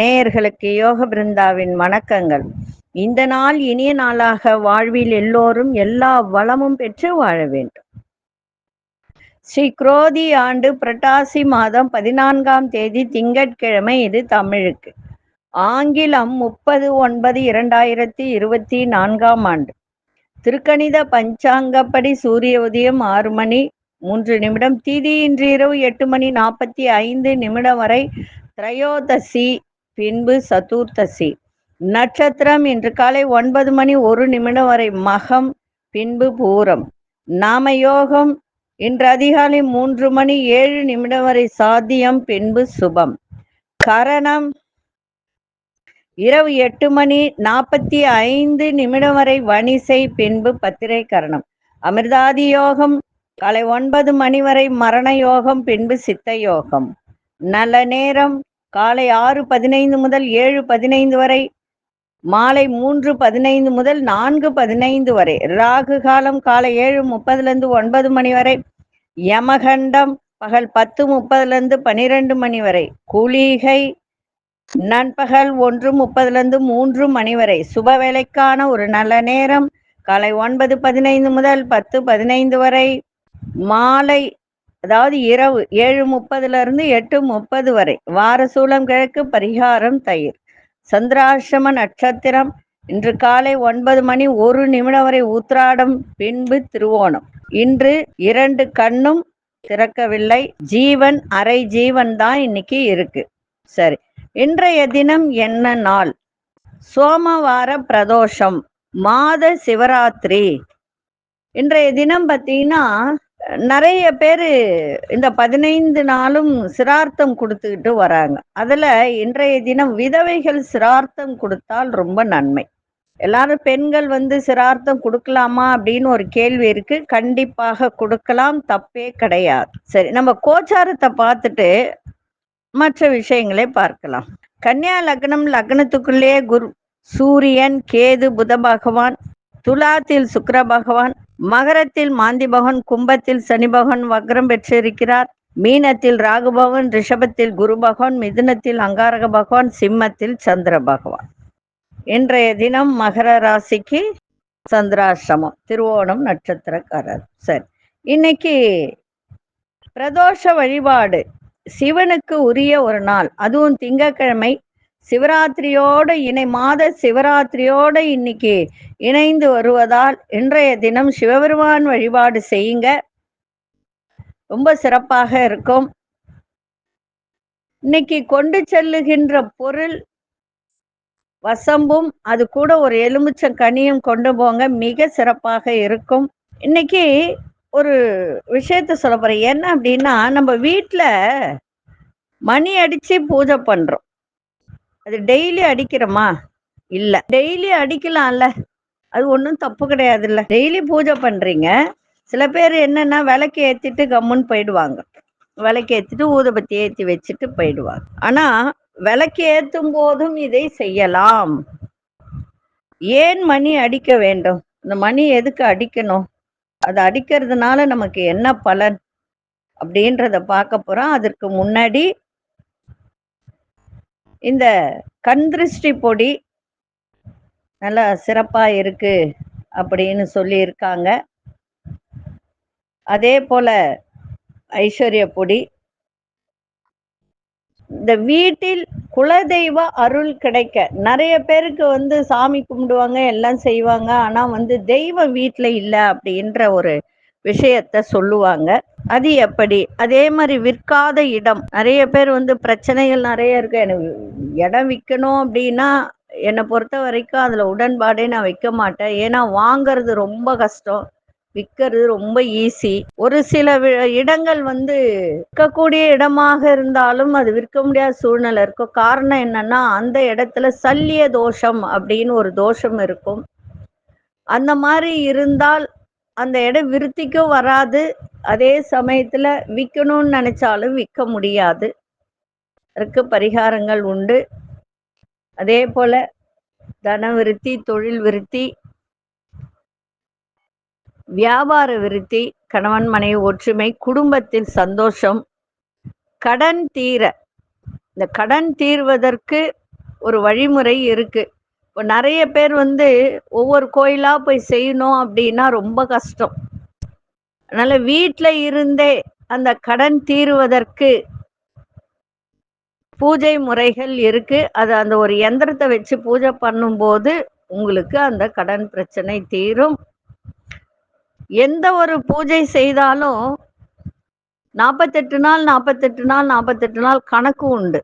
நேயர்களுக்கு யோக பிருந்தாவின் வணக்கங்கள். இந்த நாள் இனிய நாளாக வாழ்வில் எல்லோரும் எல்லா வளமும் பெற்று வாழ வேண்டும். ஸ்ரீ குரோதி ஆண்டு புரட்டாசி மாதம் பதினான்காம் தேதி திங்கட்கிழமை இது தமிழுக்கு. ஆங்கிலம் முப்பது ஒன்பது இரண்டாயிரத்தி இருபத்தி நான்காம் ஆண்டு. திருக்கணித பஞ்சாங்கப்படி சூரிய உதயம் ஆறு மணி மூன்று நிமிடம். தீதி இன்று இரவு எட்டு மணி நாற்பத்தி ஐந்து நிமிடம் வரை திரையோதசி பின்பு சதுர்த்தசி. நட்சத்திரம் இன்று காலை ஒன்பது மணி ஒரு நிமிடம் வரை மகம் பின்பு பூரம். நாம யோகம் இன்று அதிகாலை மூன்று மணி ஏழு நிமிடம் வரை சாத்தியம் பின்பு சுபம். கரணம் இரவு எட்டு மணி நாற்பத்தி ஐந்து நிமிடம் வரை வணிசை பின்பு பத்திரை கரணம். அமிர்தாதி யோகம் காலை ஒன்பது மணி வரை மரண யோகம் பின்பு சித்த யோகம். நல்ல நேரம் காலை ஆறு பதினைந்து முதல் ஏழு பதினைந்து வரை மாலை மூன்று பதினைந்து முதல் நான்கு பதினைந்து வரை ராகு காலம் காலை ஏழு முப்பதுலேருந்து ஒன்பது மணி வரை யமகண்டம் பகல் பத்து முப்பதுலேருந்து பன்னிரெண்டு மணி வரை குளிகை நண்பகல் ஒன்று முப்பதுலேருந்து மூன்று மணி வரை சுப வேலைக்கான ஒரு நல்ல நேரம் காலை ஒன்பது பதினைந்து முதல் பத்து பதினைந்து வரை மாலை அதாவது இரவு ஏழு முப்பதுல இருந்து எட்டு முப்பது வரை. வாரசூலம் கிழக்கு பரிகாரம் தயிர். சந்திராசிரம நட்சத்திரம். இன்று காலை ஒன்பது மணி ஒரு நிமிடம் வரை உத்ராடம் பின்பு திருவோணம். இன்று இரண்டு கண்ணும் திறக்கவில்லை. ஜீவன் அரை ஜீவன் தான் இன்னைக்கு இருக்கு. சரி. இன்றைய தினம் என்ன நாள்? சோமவார பிரதோஷம். மாத சிவராத்திரி. இன்றைய தினம் பார்த்தீங்கன்னா நிறைய பேர் இந்த பதினைந்து நாளும் சிரார்த்தம் கொடுத்துக்கிட்டு வராங்க. அதுல இன்றைய தினம் விதவைகள் சிரார்த்தம் கொடுத்தால் ரொம்ப நன்மை. எல்லாரும் பெண்கள் வந்து சிரார்த்தம் கொடுக்கலாமா அப்படின்னு ஒரு கேள்வி இருக்கு. கண்டிப்பாக கொடுக்கலாம் தப்பே கிடையாது. சரி நம்ம கோச்சாரத்தை பார்த்துட்டு மற்ற விஷயங்களை பார்க்கலாம். கன்னியா லக்னம் லக்னத்துக்குள்ளே குரு சூரியன் கேது புத பகவான் துலாத்தில் சுக்கர பகவான் மகரத்தில் மாந்தி பகவான் கும்பத்தில் சனி பகவான் வக்ரம் பெற்றிருக்கிறார். மீனத்தில் ராகு பகவான் ரிஷபத்தில் குரு பகவான் மிதுனத்தில் அங்காரக பகவான் சிம்மத்தில் சந்திர பகவான். இன்றைய தினம் மகர ராசிக்கு சந்திராசிரமம் திருவோணம் நட்சத்திரக்காரர். சரி இன்னைக்கு பிரதோஷ வழிபாடு. சிவனுக்கு உரிய ஒரு நாள் அதுவும் திங்கக்கிழமை சிவராத்திரியோடு இணை மாத சிவராத்திரியோடு இன்னைக்கு இணைந்து வருவதால் இன்றைய தினம் சிவபெருமான் வழிபாடு செய்யுங்க. ரொம்ப சிறப்பாக இருக்கும். இன்னைக்கு கொண்டு செல்லுகின்ற பொருள் வசம்பும் அது கூட ஒரு எலுமிச்சம் கனியும் கொண்டு போங்க. மிக சிறப்பாக இருக்கும். இன்னைக்கு ஒரு விஷயத்த சொல்ல போறேன். என்ன அப்படின்னா நம்ம வீட்டில் மணி அடிச்சு பூஜை பண்றோம். அது டெய்லி அடிக்கிறோமா? இல்ல. டெய்லி அடிக்கலாம்ல. அது ஒன்றும் தப்பு கிடையாது இல்ல டெய்லி பூஜை பண்றீங்க. சில பேர் என்னன்னா விளக்கு ஏத்திட்டு கம்முன்னு போயிடுவாங்க. விளக்கு ஏத்திட்டு ஊதுபத்தி ஏத்தி வச்சுட்டு போயிடுவாங்க. ஆனா விளக்கு ஏத்தும் போதும் இதை செய்யலாம். ஏன் மணி அடிக்க வேண்டும்? இந்த மணி எதுக்கு அடிக்கணும்? அது அடிக்கிறதுனால நமக்கு என்ன பலன்? அப்படின்றத பார்க்க போறோம். அதற்கு முன்னாடி இந்த கண் திருஷ்டி பொடி நல்லா சிறப்பாக இருக்கு அப்படின்னு சொல்லியிருக்காங்க. அதே போல ஐஸ்வர்ய பொடி. இந்த வீட்டில் குலதெய்வ அருள் கிடைக்க நிறைய பேருக்கு வந்து சாமி கும்பிடுவாங்க எல்லாம் செய்வாங்க. ஆனா வந்து தெய்வம் வீட்டில் இல்லை அப்படின்ற ஒரு விஷயத்த சொல்லுவாங்க. அது எப்படி? அதே மாதிரி விற்காத இடம். நிறைய பேர் வந்து பிரச்சனைகள் நிறைய இருக்கு. எனக்கு இடம் விற்கணும் அப்படின்னா என்னை பொறுத்த வரைக்கும் அதுல உடன்பாடே நான் வைக்க மாட்டேன். ஏன்னா வாங்குறது ரொம்ப கஷ்டம். விற்கிறது ரொம்ப ஈஸி ஒரு சில இடங்கள் வந்து விற்கக்கூடிய இடமாக இருந்தாலும் அது விற்க முடியாத சூழ்நிலை இருக்கும். காரணம் என்னன்னா அந்த இடத்துல சல்லிய தோஷம் அப்படின்னு ஒரு தோஷம் இருக்கும். அந்த மாதிரி இருந்தால் அந்த இடம் விருத்திக்கும் வராது. அதே சமயத்துல விற்கணும்னு நினைச்சாலும் விற்க முடியாது. அதற்கு பரிகாரங்கள் உண்டு. அதே போல தன விருத்தி தொழில் விருத்தி வியாபார விருத்தி கணவன் மனைவி ஒற்றுமை குடும்பத்தில் சந்தோஷம் கடன் தீர. இந்த கடன் தீர்வதற்கு ஒரு வழிமுறை இருக்கு. இப்போ நிறைய பேர் வந்து ஒவ்வொரு கோயிலா போய் செய்யணும் அப்படின்னா ரொம்ப கஷ்டம். அதனால வீட்டில் இருந்தே அந்த கடன் தீருவதற்கு பூஜை முறைகள் இருக்கு. அது அந்த ஒரு எந்திரத்தை வச்சு பூஜை பண்ணும்போது உங்களுக்கு அந்த கடன் பிரச்சனை தீரும். எந்த ஒரு பூஜை செய்தாலும் நாற்பத்தெட்டு நாள் நாற்பத்தெட்டு நாள் நாற்பத்தெட்டு நாள் கணக்கு உண்டு.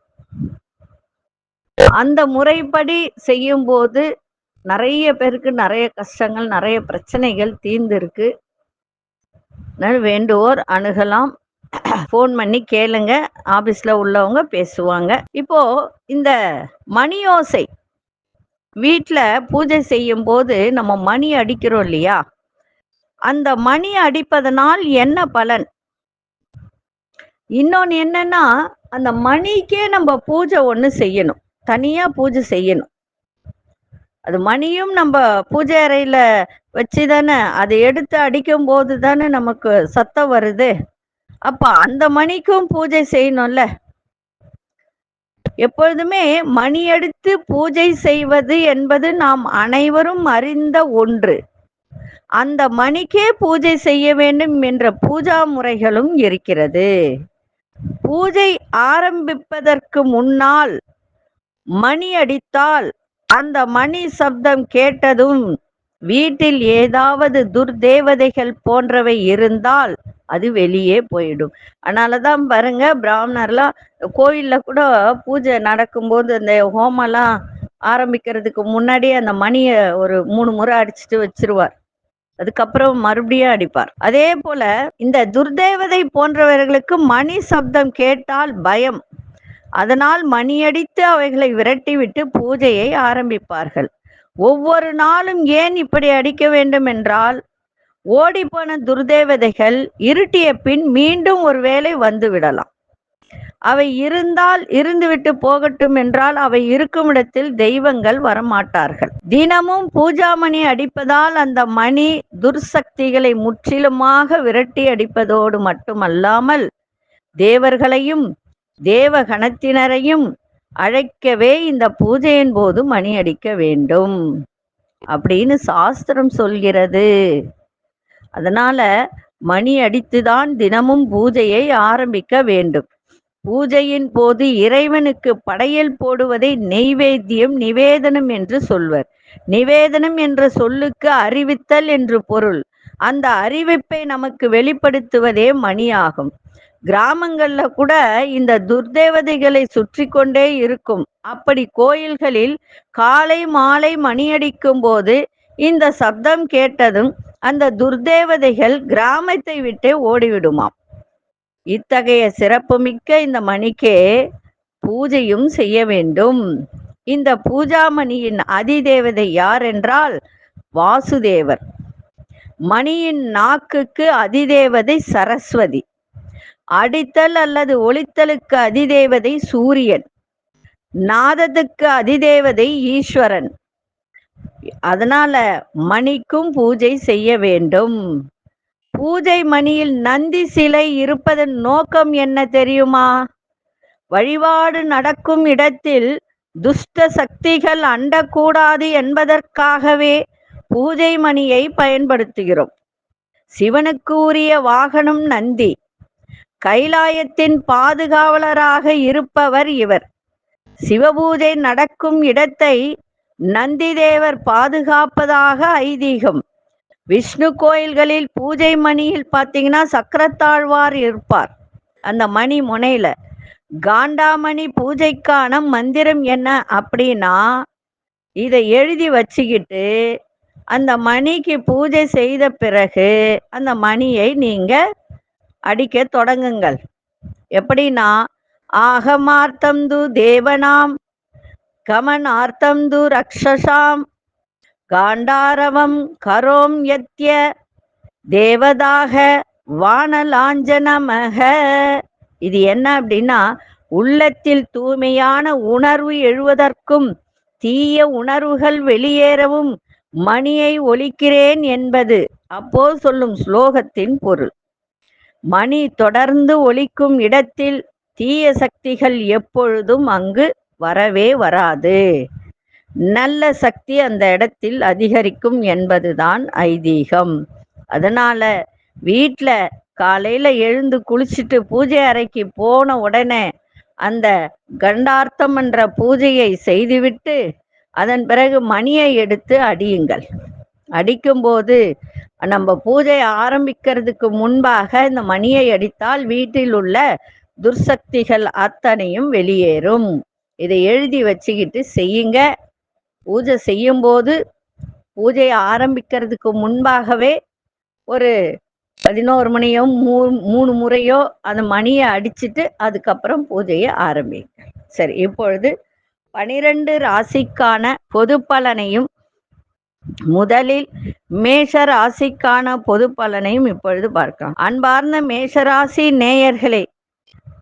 அந்த முறைப்படி செய்யும் போது நிறைய பேருக்கு நிறைய கஷ்டங்கள் நிறைய பிரச்சனைகள் தீர்ந்திருக்கு. வேண்டுவோர் அணுகலாம். ஃபோன் பண்ணி கேளுங்க. ஆபீஸ்ல உள்ளவங்க பேசுவாங்க. இப்போ இந்த மணியோசை வீட்டில் பூஜை செய்யும் போது நம்ம மணி அடிக்கிறோம் இல்லையா? அந்த மணி அடிப்பதனால் என்ன பலன்? இன்னொன்று என்னன்னா அந்த மணிக்கே நம்ம பூஜை ஒன்று செய்யணும். தனியா பூஜை செய்யணும். அது மணியும் நம்ம பூஜை அறையில வச்சு தானே அதை எடுத்து அடிக்கும் போது தானே நமக்கு சத்தம் வருது. அப்ப அந்த மணிக்கும் பூஜை செய்யணும்ல. எப்பொழுதுமே மணி எடுத்து பூஜை செய்வது என்பது நாம் அனைவரும் அறிந்த ஒன்று. அந்த மணிக்கே பூஜை செய்ய வேண்டும் என்ற பூஜா முறைகளும் இருக்கிறது. பூஜை ஆரம்பிப்பதற்கு முன்னால் மணி அடித்தால் அந்த மணி சப்தம் கேட்டதும் வீட்டில் ஏதாவது துர்தேவதைகள் போன்றவை இருந்தால் அது வெளியே போயிடும். அதனாலதான் பாருங்க பிராமணர்லாம் கோயில்ல கூட பூஜை நடக்கும்போது அந்த ஹோமம்லாம் ஆரம்பிக்கிறதுக்கு முன்னாடியே அந்த மணியை ஒரு மூணு முறை அடிச்சுட்டு வச்சிருவார். அதுக்கப்புறம் மறுபடியும் அடிப்பார். அதே போல இந்த துர்தேவதை போன்றவர்களுக்கு மணி சப்தம் கேட்டால் பயம். அதனால் மணியடித்து அவைகளை விரட்டிவிட்டு பூஜையை ஆரம்பிப்பார்கள். ஒவ்வொரு நாளும் ஏன் இப்படி அடிக்க வேண்டும் என்றால் ஓடிப்போன துர்தேவதைகள் இருட்டிய பின் மீண்டும் ஒருவேளை வந்து விடலாம். அவை இருந்தால் இருந்துவிட்டு போகட்டும் என்றால் அவை இருக்கும் இடத்தில் தெய்வங்கள் வரமாட்டார்கள். தினமும் பூஜாமணி அடிப்பதால் அந்த மணி துர்சக்திகளை முற்றிலுமாக விரட்டி அடிப்பதோடு மட்டுமல்லாமல் தேவர்களையும் தேவ கணத்தினரையும் அழைக்கவே இந்த பூஜையின் போது மணி அடிக்க வேண்டும். அப்படின்னு சாஸ்திரம் சொல்கிறது. அதனால மணி அடித்துதான் தினமும் பூஜையை ஆரம்பிக்க வேண்டும். பூஜையின் போது இறைவனுக்கு படையல் போடுவதை நெய்வேத்தியம் நிவேதனம் என்று சொல்வர். நிவேதனம் என்ற சொல்லுக்கு அறிவித்தல் என்று பொருள். அந்த அறிவிப்பை நமக்கு வெளிப்படுத்துவதே மணியாகும். கிராமங்கள்ல கூட இந்த துர்தேவதைகளை சுற்றி கொண்டே இருக்கும். அப்படி கோயில்களில் காலை மாலை மணியடிக்கும் போது இந்த சப்தம் கேட்டதும் அந்த துர்தேவதைகள் கிராமத்தை விட்டே ஓடிவிடுமாம். இத்தகைய சிறப்புமிக்க இந்த மணிக்கே பூஜையும் செய்ய வேண்டும். இந்த பூஜாமணியின் அதிதேவதை யார் என்றால் வாசுதேவர். மணியின் நாக்குக்கு அதிதேவதை சரஸ்வதி. அடித்தல் அல்லது ஒளித்தலுக்கு அதிதேவதை சூரியன் நாதத்துக்கு அதிதேவதை ஈஸ்வரன். அதனால மணிக்கும் பூஜை செய்ய வேண்டும். பூஜை மணியில் நந்தி சிலை இருப்பதன் நோக்கம் என்ன தெரியுமா? வழிபாடு நடக்கும் இடத்தில் துஷ்ட சக்திகள் அண்டக்கூடாது என்பதற்காகவே பூஜை மணியை பயன்படுத்துகிறோம். சிவனுக்கு உரிய வாகனம் நந்தி. கைலாயத்தின் பாதுகாவலராக இருப்பவர் இவர். சிவபூஜை நடக்கும் இடத்தை நந்திதேவர் பாதுகாப்பதாக ஐதீகம். விஷ்ணு கோயில்களில் பூஜை மணியில் பார்த்தீங்கன்னா சக்கரத்தாழ்வார் இருப்பார். அந்த மணி முனையில காண்டாமணி பூஜைக்கான மந்திரம் என்ன அப்படின்னா இதை எழுதி வச்சுக்கிட்டு அந்த மணிக்கு பூஜை செய்த பிறகு அந்த மணியை நீங்கள் அடிக்க தொடங்குங்கள். எப்படின்னா ஆகமார்த்தம் து தேவனாம் கமனார்த்தம் து ரக்ஷசாம் காண்டாரவம் கரோம் யத்ய தேவதாக வானலாஞ்சனமக இது என்ன அப்படின்னா உள்ளத்தில் தூய்மையான உணர்வு எழுவதற்கும் தீய உணர்வுகள் வெளியேறவும் மணியை ஒலிக்கிறேன் என்பது. அப்போ சொல்லும் ஸ்லோகத்தின் பொருள். மணி தொடர்ந்து ஒலிக்கும் இடத்தில் தீய சக்திகள் எப்பொழுதும் அங்கு வரவே வராது. நல்ல சக்தி அந்த இடத்தில் அதிகரிக்கும் என்பதுதான் ஐதீகம். அதனால வீட்டில் காலையில் எழுந்து குளிச்சுட்டு பூஜை அறைக்கு போன உடனே அந்த கண்டார்த்தம் என்ற பூஜையை செய்துவிட்டு அதன் பிறகு மணியை எடுத்து அடியுங்கள். அடிக்கும்போது நம்ம பூஜை ஆரம்பிக்கிறதுக்கு முன்பாக இந்த மணியை அடித்தால் வீட்டில் உள்ள துர்சக்திகள் அத்தனையும் வெளியேறும். இதை எழுதி வச்சுக்கிட்டு செய்யுங்க. பூஜை செய்யும்போது பூஜையை ஆரம்பிக்கிறதுக்கு முன்பாகவே ஒரு பதினோரு மணியோ மூ மூணு முறையோ அந்த மணியை அடிச்சுட்டு அதுக்கப்புறம் பூஜையை ஆரம்பிங்க. சரி இப்பொழுது பனிரெண்டு ராசிக்கான பொது பலனையும் முதலில் மேஷ ராசிக்கான பொது பலனையும் இப்பொழுது பார்க்கலாம். அன்பார்ந்த மேஷராசி நேயர்களே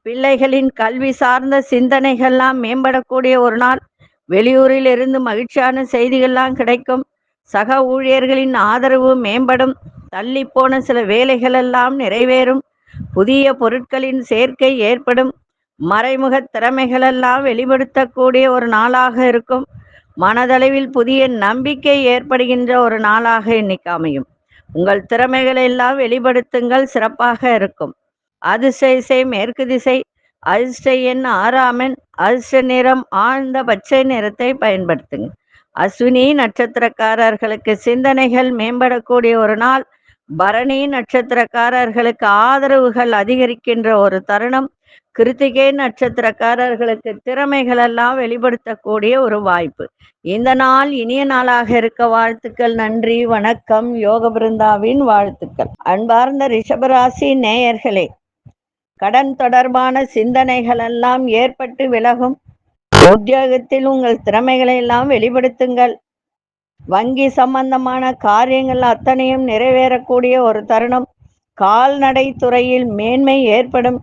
பிள்ளைகளின் கல்வி சார்ந்த சிந்தனைகள்லாம் மேம்படக்கூடிய ஒரு நாள். வெளியூரில் இருந்து மகிழ்ச்சியான செய்திகள்லாம் கிடைக்கும். சக ஊழியர்களின் ஆதரவு மேம்படும். தள்ளி போன சில வேலைகள் எல்லாம் நிறைவேறும். புதிய பொருட்களின் சேர்க்கை ஏற்படும். மறைமுக திறமைகளெல்லாம் வெளிப்படுத்தக்கூடிய ஒரு நாளாக இருக்கும். மனதளவில் புதிய நம்பிக்கை ஏற்படுகின்ற ஒரு நாளாக இன்னைக்கு அமையும். உங்கள் திறமைகளை எல்லாம் வெளிப்படுத்துங்கள் சிறப்பாக இருக்கும். அதிசய மேற்கு திசை அதிர்ஷ்ட எண் ஆறாமன் அதிர்ஷ்ட நிறம் ஆழ்ந்த பச்சை நிறத்தை பயன்படுத்துங்க அஸ்வினி நட்சத்திரக்காரர்களுக்கு சிந்தனைகள் மேம்படக்கூடிய ஒரு நாள் பரணி நட்சத்திரக்காரர்களுக்கு ஆதரவுகள் அதிகரிக்கின்ற ஒரு தருணம் கிருத்திகை நட்சத்திரக்காரர்களுக்கு திறமைகள் எல்லாம் வெளிப்படுத்தக்கூடிய ஒரு வாய்ப்பு. இந்த நாள் இனிய நாளாக இருக்க வாழ்த்துக்கள் நன்றி வணக்கம் யோக பிருந்தாவின் வாழ்த்துக்கள். அன்பார்ந்த ரிஷபராசி நேயர்களே கடன் தொடர்பான சிந்தனைகள் எல்லாம் ஏற்பட்டு விலகும். உத்தியோகத்தில் உங்கள் திறமைகளை எல்லாம் வெளிப்படுத்துங்கள். வங்கி சம்பந்தமான காரியங்கள் அத்தனையும் நிறைவேறக்கூடிய ஒரு தருணம். கால்நடை துறையில் மேன்மை ஏற்படும்.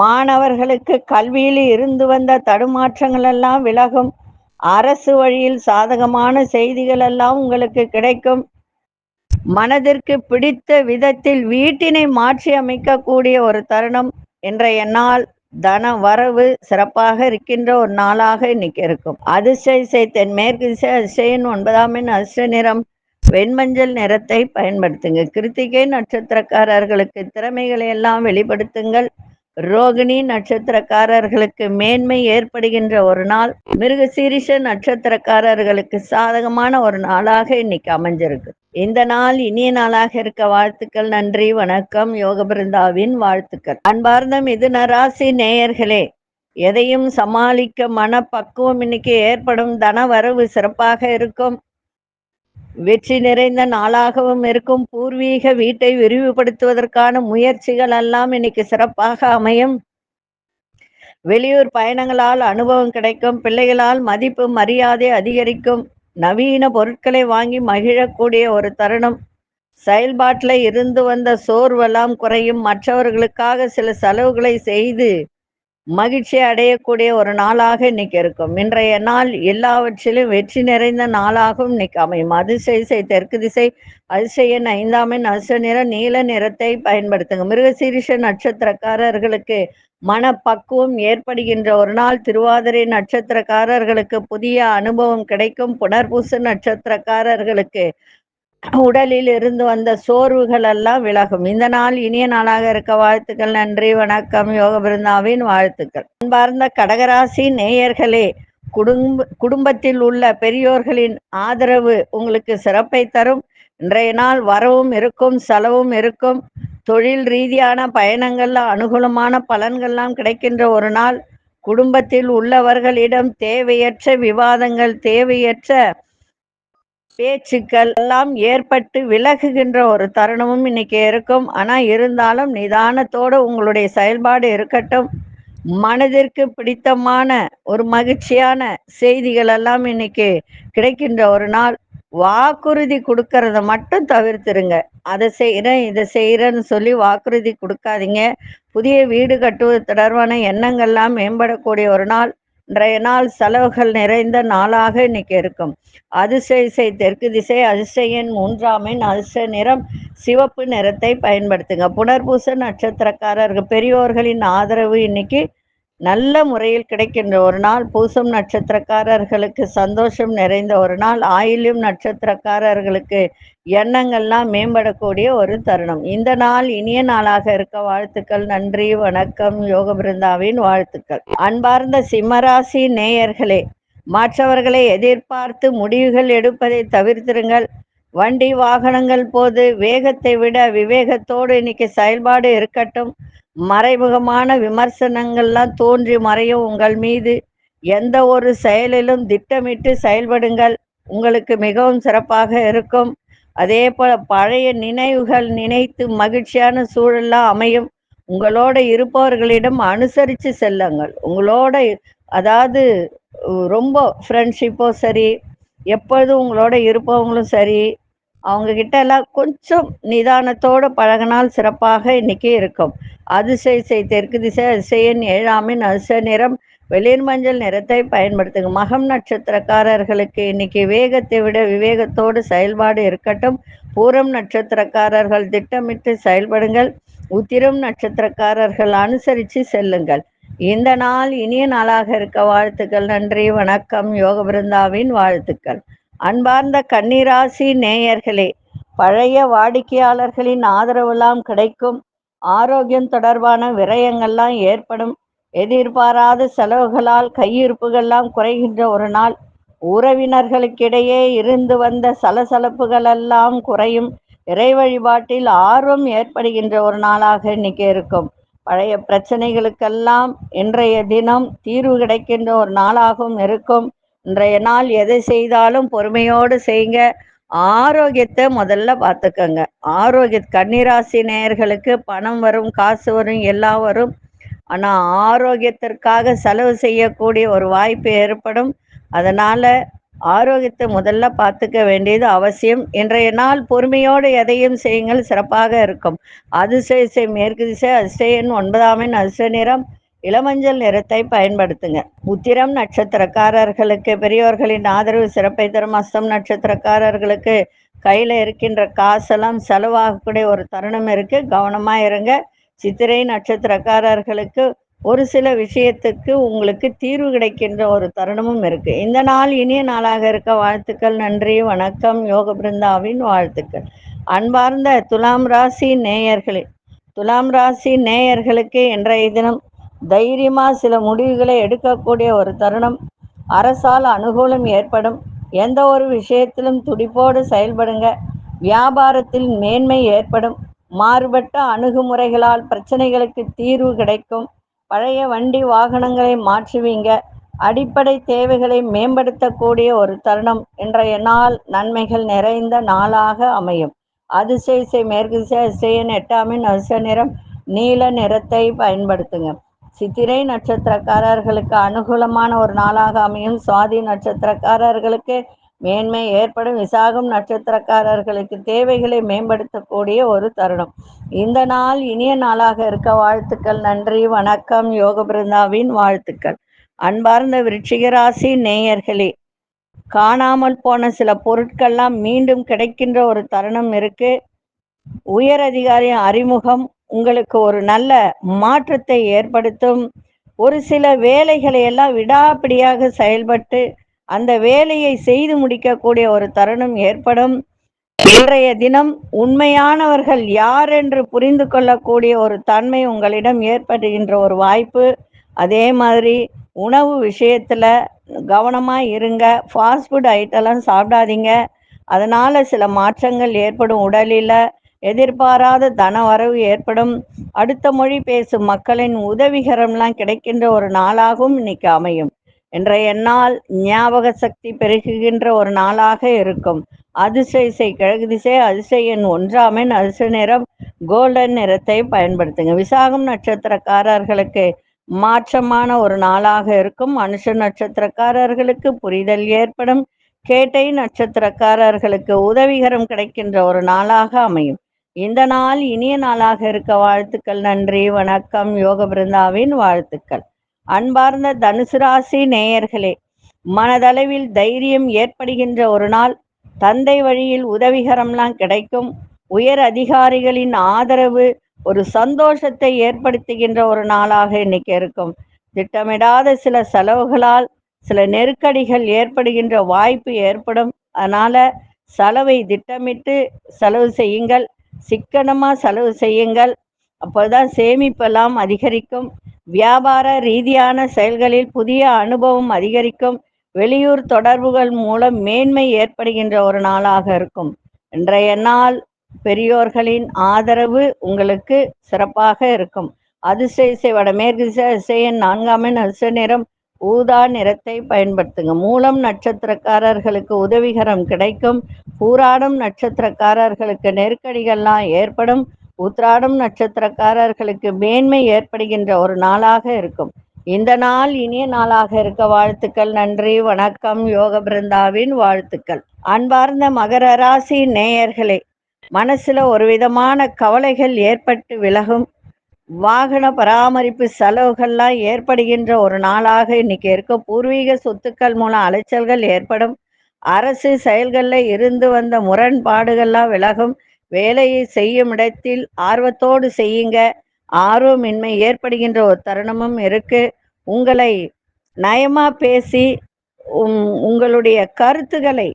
மாணவர்களுக்கு கல்வியில் இருந்து வந்த தடுமாற்றங்கள் எல்லாம் விலகும். அரசு வழியில் சாதகமான செய்திகள் எல்லாம் உங்களுக்கு கிடைக்கும். மனதிற்கு பிடித்த விதத்தில் வீட்டினை மாற்றி அமைக்கக்கூடிய ஒரு தருணம். இன்றைய நாள் தன வரவு சிறப்பாக இருக்கின்ற ஒரு நாளாக இன்னைக்கு இருக்கும். அதிர்ஷ்ட தென் மேற்கு இசை அதிசயன் ஒன்பதாம் எண் அதிர்ஷ்ட நிறம் வெண்மஞ்சள் நிறத்தை பயன்படுத்துங்க. கிருத்திகை நட்சத்திரக்காரர்களுக்கு திறமைகளை எல்லாம் வெளிப்படுத்துங்கள். ரோகிணி நட்சத்திரக்காரர்களுக்கு மேன்மை ஏற்படுகின்ற ஒரு நாள் மிருகசீரிஷ நட்சத்திரக்காரர்களுக்கு சாதகமான ஒரு நாளாக இன்னைக்கு அமைஞ்சிருக்கு. இந்த நாள் இனிய நாளாக இருக்க வாழ்த்துக்கள் நன்றி வணக்கம் யோக பிருந்தாவின் வாழ்த்துக்கள். அன்பார்ந்த மிதுன ராசி நேயர்களே எதையும் சமாளிக்க மனப்பக்குவம் இன்னைக்கு ஏற்படும் தன வரவு சிறப்பாக இருக்கும். வெற்றி நிறைந்த நாளாகவும் இருக்கும் பூர்வீக வீட்டை விரிவுபடுத்துவதற்கான முயற்சிகள் எல்லாம் இன்னைக்கு சிறப்பாக அமையும். வெளியூர் பயணங்களால் அனுபவம் கிடைக்கும் பிள்ளைகளால் மதிப்பு மரியாதை அதிகரிக்கும் நவீன பொருட்களை வாங்கி மகிழக்கூடிய ஒரு தருணம். செயல்பாட்டில் இருந்து வந்த சோர்வெல்லாம் குறையும். மற்றவர்களுக்காக சில செலவுகளை செய்து மகிழ்ச்சி அடையக்கூடிய ஒரு நாளாக இன்னைக்கு இருக்கும். இன்றைய நாள் எல்லாவற்றிலும் வெற்றி நிறைந்த நாளாகவும் இன்னைக்கு அமையும். அதிசய தெற்கு திசை அதிசயன் ஐந்தாமின் அச நிற நீல நிறத்தை பயன்படுத்துங்க. மிருகசீரிஷ நட்சத்திரக்காரர்களுக்கு மனப்பக்குவம் ஏற்படுகின்ற ஒரு நாள். திருவாதிரை நட்சத்திரக்காரர்களுக்கு புதிய அனுபவம் கிடைக்கும். புனர்பூச நட்சத்திரக்காரர்களுக்கு உடலில் இருந்து வந்த சோர்வுகள் எல்லாம் விலகும். இந்த நாள் இனிய நாளாக இருக்க வாழ்த்துக்கள் நன்றி வணக்கம். யோக பிருந்தாவின் வாழ்த்துக்கள். அன்பார்ந்த கடகராசி நேயர்களே குடும்ப குடும்பத்தில் உள்ள பெரியோர்களின் ஆதரவு உங்களுக்கு சிறப்பை தரும். இன்றைய நாள் வரவும் இருக்கும் செலவும் இருக்கும். தொழில் ரீதியான பயணங்கள்ல அனுகூலமான பலன்கள்லாம் கிடைக்கின்ற ஒரு நாள். குடும்பத்தில் உள்ளவர்களிடம் தேவையற்ற விவாதங்கள் தேவையற்ற பேச்சுக்கள் எல்லாம் ஏற்பட்டு விலகுகின்ற ஒரு தருணமும் இன்னைக்கு இருக்கும். ஆனா இருந்தாலும் நிதானத்தோடு உங்களுடைய செயல்பாடு இருக்கட்டும். மனதிற்கு பிடித்தமான ஒரு மகிழ்ச்சியான செய்திகள் எல்லாம் இன்னைக்கு கிடைக்கின்ற ஒரு நாள். வாக்குறுதி கொடுக்கறத மட்டும் தவிர்த்துருங்க. அதை செய்கிறேன் இதை செய்கிறேன்னு சொல்லி வாக்குறுதி கொடுக்காதீங்க. புதிய வீடு கட்டுவது தொடர்பான எண்ணங்கள்லாம் மேம்படக்கூடிய ஒரு நாள். இன்றைய நாள் செலவுகள் நிறைந்த நாளாக இன்னைக்கு இருக்கும். அதிசய இசை தெற்கு திசை அதிசய எண் மூன்றாமின் அதிர்ஷ்ட நிறம் சிவப்பு நிறத்தை பயன்படுத்துங்க. புனர்பூச நட்சத்திரக்காரர்கள் பெரியோர்களின் ஆதரவு இன்னைக்கு நல்ல முறையில் கிடைக்கின்ற ஒரு நாள் பூசம் நட்சத்திரக்காரர்களுக்கு சந்தோஷம் நிறைந்த ஒரு நாள் ஆயிலும் நட்சத்திரக்காரர்களுக்கு எண்ணங்கள்லாம் மேம்படக்கூடிய ஒரு தருணம். இந்த நாள் இனிய நாளாக இருக்க வாழ்த்துக்கள் நன்றி வணக்கம் யோக பிருந்தாவின் வாழ்த்துக்கள். அன்பார்ந்த சிம்மராசி நேயர்களே மற்றவர்களை எதிர்பார்த்து முடிவுகள் எடுப்பதை தவிர்த்திருங்கள். வண்டி வாகனங்கள் போது வேகத்தை விட விவேகத்தோடு இன்னைக்கு செயல்பாடு இருக்கட்டும். மறைமுகமான விமர்சனங்கள்லாம் தோன்றி மறையும் உங்கள் மீது. எந்த ஒரு செயலிலும் திட்டமிட்டு செயல்படுங்கள். உங்களுக்கு மிகவும் சிறப்பாக இருக்கும். அதே போல பழைய நினைவுகள் நினைத்து மகிழ்ச்சியான சூழலாம் அமையும். உங்களோட இருப்பவர்களிடம் அனுசரித்து செல்லுங்கள். உங்களோட அதாவது ரொம்ப ஃப்ரெண்ட்ஷிப்போ சரி எப்பொழுதும் உங்களோட இருப்பவங்களும் சரி அவங்க கிட்ட எல்லாம் கொஞ்சம் நிதானத்தோடு பழகினால் சிறப்பாக இன்னைக்கு இருக்கும். அதிசய செய் தெற்கு திசை அதிசயன் ஏழாமின் அதிசய நிறம். வெளிர் மஞ்சள் நிறத்தை பயன்படுத்துங்க. மகம் நட்சத்திரக்காரர்களுக்கு இன்னைக்கு வேகத்தை விட விவேகத்தோடு செயல்பாடு இருக்கட்டும். பூரம் நட்சத்திரக்காரர்கள் திட்டமிட்டு செயல்படுங்கள். உத்திரம் நட்சத்திரக்காரர்கள் அனுசரித்து செல்லுங்கள். இந்த நாள் இனிய நாளாக இருக்க வாழ்த்துக்கள். நன்றி வணக்கம். யோக பிருந்தாவின் வாழ்த்துக்கள். அன்பார்ந்த கன்னிராசி நேயர்களே பழைய வாடிக்கையாளர்களின் ஆதரவெல்லாம் கிடைக்கும். ஆரோக்கியம் தொடர்பான விரயங்கள்லாம் ஏற்படும். எதிர்பாராத செலவுகளால் கையிருப்புகள்லாம் குறைகின்ற ஒரு நாள். உறவினர்களுக்கிடையே இருந்து வந்த சலசலப்புகளெல்லாம் குறையும். இறை வழிபாட்டில் ஆர்வம் ஏற்படுகின்ற ஒரு நாளாக இன்னைக்கு இருக்கும். பழைய பிரச்சனைகளுக்கெல்லாம் இன்றைய தினம் தீர்வு கிடைக்கின்ற ஒரு நாளாகவும் இருக்கும். இன்றைய நாள் எதை செய்தாலும் பொறுமையோடு செய்யுங்க ஆரோக்கியத்தை முதல்ல பார்த்துக்கோங்க. ஆரோக்கிய கன்னிராசி நேயர்களுக்கு பணம் வரும் காசு வரும் எல்லாம் வரும். ஆனால் ஆரோக்கியத்திற்காக செலவு செய்யக்கூடிய ஒரு வாய்ப்பு ஏற்படும். அதனால் ஆரோக்கியத்தை முதல்ல பார்த்துக்க வேண்டியது அவசியம். இன்றைய நாள் பொறுமையோடு எதையும் செய்யுங்கள் சிறப்பாக இருக்கும். அதிசய மேற்கு திசை அதிசயன் ஒன்பதாம் அதிசய நிறம். இளமஞ்சள் நிறத்தை பயன்படுத்துங்க. உத்திரம் நட்சத்திரக்காரர்களுக்கு பெரியோர்களின் ஆதரவு சிறப்பை தரும் அஸ்தம் நட்சத்திரக்காரர்களுக்கு கையில் இருக்கின்ற காசெல்லாம் செலவாகக்கூடிய ஒரு தருணம் இருக்கு. கவனமாக இருங்க. சித்திரை நட்சத்திரக்காரர்களுக்கு ஒரு சில விஷயத்துக்கு உங்களுக்கு தீர்வு கிடைக்கின்ற ஒரு தருணமும் இருக்கு. இந்த நாள் இனிய நாளாக இருக்க வாழ்த்துக்கள் நன்றி வணக்கம் யோக பிருந்தாவின் வாழ்த்துக்கள். அன்பார்ந்த துலாம் ராசி நேயர்களே துலாம் ராசி நேயர்களுக்கு இன்றைய தினம் தைரியமாக சில முடிவுகளை எடுக்கக்கூடிய ஒரு தருணம். அரசால் அனுகூலம் ஏற்படும். எந்த ஒரு விஷயத்திலும் துடிப்போடு செயல்படுங்க. வியாபாரத்தில் மேன்மை ஏற்படும். மாறுபட்ட அணுகுமுறைகளால் பிரச்சனைகளுக்கு தீர்வு கிடைக்கும். பழைய வண்டி வாகனங்களை மாற்றுவீங்க. அடிப்படை தேவைகளை மேம்படுத்தக்கூடிய ஒரு தருணம். இன்றைய நாள் நன்மைகள் நிறைந்த நாளாக அமையும். அதிசய மேற்கு திசை எட்டாமின் அதிசய நிறம் நீல நிறத்தை பயன்படுத்துங்க. சித்திரை நட்சத்திரக்காரர்களுக்கு அனுகூலமான ஒரு நாளாக அமையும். சுவாதி நட்சத்திரக்காரர்களுக்கு மேன்மை ஏற்படும். விசாகம் நட்சத்திரக்காரர்களுக்கு தேவைகளை மேம்படுத்தக்கூடிய ஒரு தருணம். இந்த நாள் இனிய நாளாக இருக்க வாழ்த்துக்கள். நன்றி வணக்கம். யோக பிருந்தாவின் வாழ்த்துக்கள். அன்பார்ந்த விருட்சிகராசி நேயர்களே காணாமல் போன சில பொருட்கள்லாம் மீண்டும் கிடைக்கின்ற ஒரு தருணம் இருக்கு. உயர் அதிகாரி அறிமுகம். உங்களுக்கு ஒரு நல்ல மாற்றத்தை ஏற்படுத்தும். ஒரு சில வேலைகளை எல்லாம் விடாப்பிடியாக செயல்பட்டு அந்த வேலையை செய்து முடிக்கக்கூடிய ஒரு தருணம் ஏற்படும். இன்றைய தினம் உண்மையானவர்கள் யார் என்று புரிந்து கொள்ளக்கூடிய ஒரு தன்மை உங்களிடம் ஏற்படுகின்ற ஒரு வாய்ப்பு. அதே மாதிரி உணவு விஷயத்தில் கவனமாக இருங்க. ஃபாஸ்ட் ஃபுட் ஐட்டெல்லாம் சாப்பிடாதீங்க. அதனால் சில மாற்றங்கள் ஏற்படும் உடலில். எதிர்பாராத தன வரவு ஏற்படும். அடுத்த மொழி பேசும் மக்களின் உதவிகரம்லாம் கிடைக்கின்ற ஒரு நாளாகவும் இன்னைக்கு அமையும். இன்றைய நாள் ஞாபக சக்தி பெருகுகின்ற ஒரு நாளாக இருக்கும். அதிசய இசை கிழக்கு திசை அதிசயன் ஒன்றாமின் அதிசய நிறம் கோல்டன் நிறத்தை பயன்படுத்துங்க. விசாகம் நட்சத்திரக்காரர்களுக்கு மாற்றமான ஒரு நாளாக இருக்கும். மனுஷ நட்சத்திரக்காரர்களுக்கு புரிதல் ஏற்படும். கேட்டை நட்சத்திரக்காரர்களுக்கு உதவிகரம் கிடைக்கின்ற ஒரு நாளாக அமையும். இந்த நாள் இனிய நாளாக இருக்க வாழ்த்துக்கள் நன்றி வணக்கம் யோக பிருந்தாவின் வாழ்த்துக்கள். அன்பார்ந்த தனுசு ராசி நேயர்களே மனதளவில் தைரியம் ஏற்படுகின்ற ஒரு நாள். தந்தை வழியில் உதவிகரம்லாம் கிடைக்கும். உயர் அதிகாரிகளின் ஆதரவு ஒரு சந்தோஷத்தை ஏற்படுத்துகின்ற ஒரு நாளாக இன்னைக்கு இருக்கும். திட்டமிடாத சில செலவுகளால் சில நெருக்கடிகள் ஏற்படுகின்ற வாய்ப்பு ஏற்படும். அதனால செலவை திட்டமிட்டு செலவு செய்யுங்கள். சிக்கனமாக செலவு செய்யுங்கள். அப்போதான் சேமிப்பெல்லாம் அதிகரிக்கும். வியாபார ரீதியான செயல்களில் புதிய அனுபவம் அதிகரிக்கும். வெளியூர் தொடர்புகள் மூலம் மேன்மை ஏற்படுகின்ற ஒரு நாளாக இருக்கும். இன்றைய நாள் பெரியோர்களின் ஆதரவு உங்களுக்கு சிறப்பாக இருக்கும். அதிசய இசை வடமேற்கு திசை நான்காம் எண் நிறம் ஊதா நிறத்தை பயன்படுத்துங்க. மூலம் நட்சத்திரக்காரர்களுக்கு உதவிகரம் கிடைக்கும். பூராடம் நட்சத்திரக்காரர்களுக்கு நெருக்கடிகள்லாம் ஏற்படும். உத்ராடம் நட்சத்திரக்காரர்களுக்கு மேன்மை ஏற்படுகின்ற ஒரு நாளாக இருக்கும். இந்த நாள் இனிய நாளாக இருக்க வாழ்த்துக்கள். நன்றி வணக்கம். யோக பிருந்தாவின் வாழ்த்துக்கள். அன்பார்ந்த மகர ராசி நேயர்களே மனசுல ஒரு விதமான கவலைகள் ஏற்பட்டு விலகும். வாகன பராமரிப்பு செலவுகள்லாம் ஏற்படுகின்ற ஒரு நாளாக இன்னைக்கு இருக்க. பூர்வீக சொத்துக்கள் மூலம் அலைச்சல்கள் ஏற்படும். அரசு செயல்களில் இருந்து வந்த முரண்பாடுகள்லாம் விலகும். வேலையை செய்யும் இடத்தில் ஆர்வத்தோடு செய்யுங்க. ஆர்வமின்மை ஏற்படுகின்ற ஒரு தருணமும் இருக்கு. உங்களை நயமா பேசி உங்களுடைய கருத்துக்களை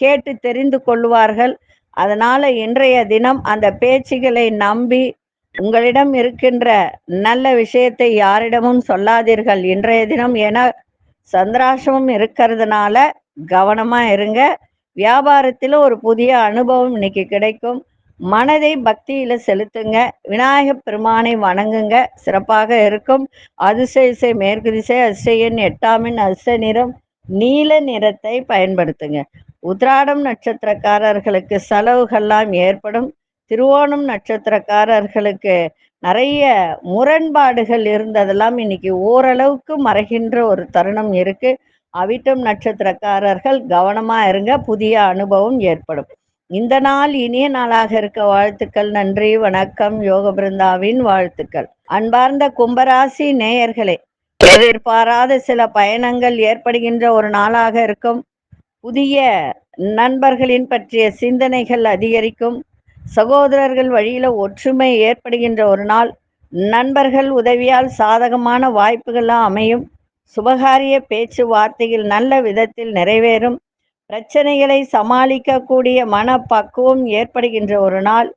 கேட்டு தெரிந்து கொள்வார்கள். அதனால இன்றைய தினம் அந்த பேச்சுகளை நம்பி உங்களிடம் இருக்கின்ற நல்ல விஷயத்தை யாரிடமும் சொல்லாதீர்கள். இன்றைய தினம் என சந்திராசமும் இருக்கிறதுனால கவனமா இருங்க. வியாபாரத்தில் ஒரு புதிய அனுபவம் இன்னைக்கு கிடைக்கும். மனதை பக்தியில செலுத்துங்க. விநாயக பெருமானை வணங்குங்க. சிறப்பாக இருக்கும். அதிசய இசை மேற்கு திசை அதிசயன் எட்டாமின் அதிசய நிறம் நீல நிறத்தை பயன்படுத்துங்க. உத்ராடம் நட்சத்திரக்காரர்களுக்கு செலவுகள்லாம் ஏற்படும். திருவோணம் நட்சத்திரக்காரர்களுக்கு நிறைய முரண்பாடுகள் இருந்ததெல்லாம் இன்னைக்கு ஓரளவுக்கு மறைகின்ற ஒரு தருணம் இருக்கு. அவிட்டம் நட்சத்திரக்காரர்கள் கவனமா இருங்க புதிய அனுபவம் ஏற்படும். இந்த நாள் இனிய நாளாக இருக்க வாழ்த்துக்கள் நன்றி வணக்கம் யோக பிருந்தாவின் வாழ்த்துக்கள். அன்பார்ந்த கும்பராசி நேயர்களே எதிர்பாராத சில பயணங்கள் ஏற்படுகின்ற ஒரு நாளாக இருக்கும். புதிய நண்பர்களின் பற்றிய சிந்தனைகள் அதிகரிக்கும். சகோதரர்கள் வழியில ஒற்றுமை ஏற்படுகின்ற ஒரு நாள். நண்பர்கள் உதவியால் சாதகமான வாய்ப்புகள்லாம் அமையும். சுபகாரிய பேச்சுவார்த்தையில் நல்ல விதத்தில் நிறைவேறும். பிரச்சனைகளை சமாளிக்கக்கூடிய மனப்பக்குவம் ஏற்படுகின்ற ஒரு நாள்.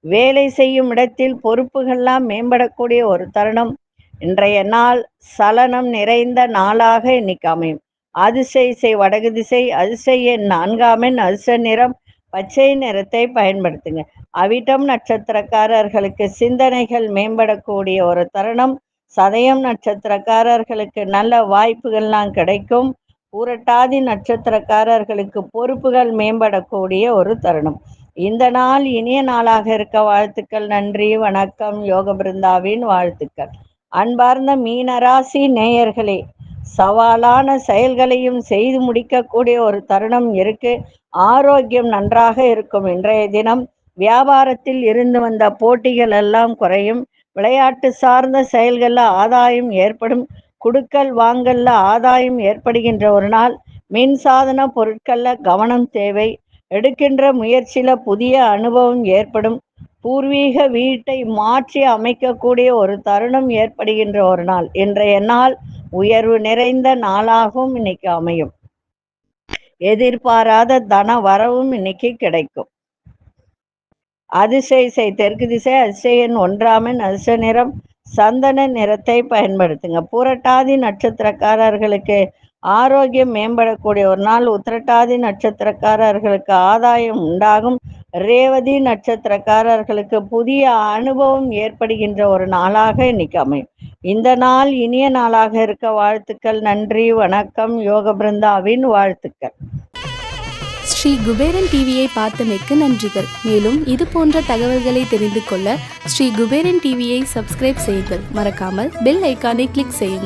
வேலை செய்யும் இடத்தில் பொறுப்புகள்லாம் மேம்படக்கூடிய ஒரு தருணம். இன்றைய நாள் சலனம் நிறைந்த நாளாக இன்னைக்கு அமையும். அதிசய இசை வடகு திசை அதிசய நான்காமென் அதிசய நிறம் பச்சை நிறத்தை பயன்படுத்துங்க. அவிட்டம் நட்சத்திரக்காரர்களுக்கு சிந்தனைகள் மேம்படக்கூடிய ஒரு தருணம். சதயம் நட்சத்திரக்காரர்களுக்கு நல்ல வாய்ப்புகள்லாம் கிடைக்கும். பூரட்டாதி நட்சத்திரக்காரர்களுக்கு பொறுப்புகள் மேம்படக்கூடிய ஒரு தருணம். இந்த நாள் இனிய நாளாக இருக்க வாழ்த்துக்கள். நன்றி வணக்கம். யோக பிருந்தாவின் வாழ்த்துக்கள். அன்பார்ந்த மீனராசி நேயர்களே சவாலான செயல்களையும் செய்து முடிக்கக்கூடிய ஒரு தருணம் இருக்கு. ஆரோக்கியம் நன்றாக இருக்கும். இன்றைய தினம் வியாபாரத்தில் இருந்து வந்த போட்டிகள் எல்லாம் குறையும். விளையாட்டு சார்ந்த செயல்களில் ஆதாயம் ஏற்படும். குடுக்கல் வாங்கல்ல ஆதாயம் ஏற்படுகின்ற ஒரு நாள். மின்சாதன பொருட்களில் கவனம் தேவை. எடுக்கின்ற முயற்சியில் புதிய அனுபவம் ஏற்படும். பூர்வீக வீட்டை மாற்றி அமைக்கக்கூடிய ஒரு தருணம் ஏற்படுகின்ற ஒரு நாள். இன்றைய நாள் உயர்வு நிறைந்த நாளாகவும் இன்னைக்கு அமையும். எதிர்பாராத தன வரவும் இன்னைக்கு கிடைக்கும். அதிசய இசை தெற்கு திசை அதிசயன் ஒன்றாமன் அதிச நிறம் சந்தன நிறத்தை பயன்படுத்துங்க. புரட்டாதி நட்சத்திரக்காரர்களுக்கு ஆரோக்கியம் மேம்படக்கூடிய ஒரு நாள் உத்திரட்டாதி நட்சத்திரக்காரர்களுக்கு ஆதாயம் உண்டாகும். ரேவதி நட்சத்திரக்காரர்களுக்கு புதிய அனுபவம் ஏற்படுகின்ற ஒரு நாளாக இன்னைக்கு அமையும். இந்த நாள் இனிய நாளாக இருக்க வாழ்த்துக்கள். நன்றி வணக்கம். யோக பிருந்தாவின் வாழ்த்துக்கள். ஸ்ரீ குபேரன் டிவியை பார்த்தமைக்கு நன்றிகள். மேலும் இது போன்ற தகவல்களை தெரிந்து கொள்ள ஸ்ரீ குபேரன் டிவியை சப்ஸ்கிரைப் செய்யுங்கள். மறக்காமல் பெல் ஐக்கானை கிளிக் செய்யுங்கள்.